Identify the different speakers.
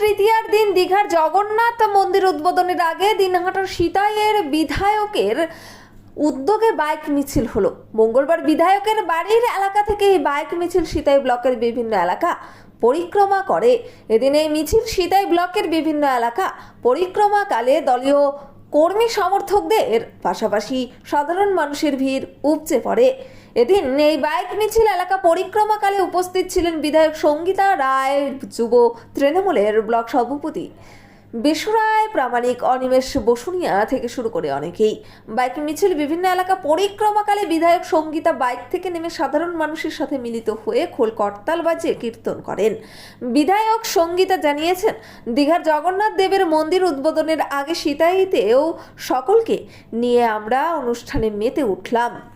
Speaker 1: তৃতীয়ার দিন দীঘার জগন্নাথ মন্দির উদ্বোধনের আগে দিনহাটার সীতাইয়ের বিধায়কের উদ্যোগে বাইক মিছিল হলো। মঙ্গলবার বিধায়কের বাড়ির এলাকা থেকে এই বাইক মিছিল সীতাই ব্লকের বিভিন্ন এলাকা। পরিক্রমা করে। এদিন এই মিছিল সিতাই ব্লকের বিভিন্ন এলাকা পরিক্রমাকালে দলীয় কর্মী সমর্থকদের পাশাপাশি সাধারণ মানুষের ভিড় উপচে পড়ে। এদিন এই বাইক মিছিল এলাকা পরিক্রমাকালে উপস্থিত ছিলেন বিধায়ক সঙ্গীতা রায়, যুব তৃণমূলের ব্লক সভাপতি। বিশ্বরায় প্রামাণিক অনিমেষ বসুনিয়া থেকে শুরু করে অনেকেই। বাইক মিছিল, বিভিন্ন এলাকা পরিক্রমাকালে বিধায়ক সঙ্গীতা বাইক থেকে নেমে সাধারণ মানুষের সাথে মিলিত হয়ে খোল করতাল বাজিয়ে কীর্তন করেন। বিধায়ক সঙ্গীতা জানিয়েছেন, দীঘার জগন্নাথ দেবের মন্দির উদ্বোধনের আগে সীতাইতেও সকলকে নিয়ে আমরা অনুষ্ঠানে মেতে উঠলাম।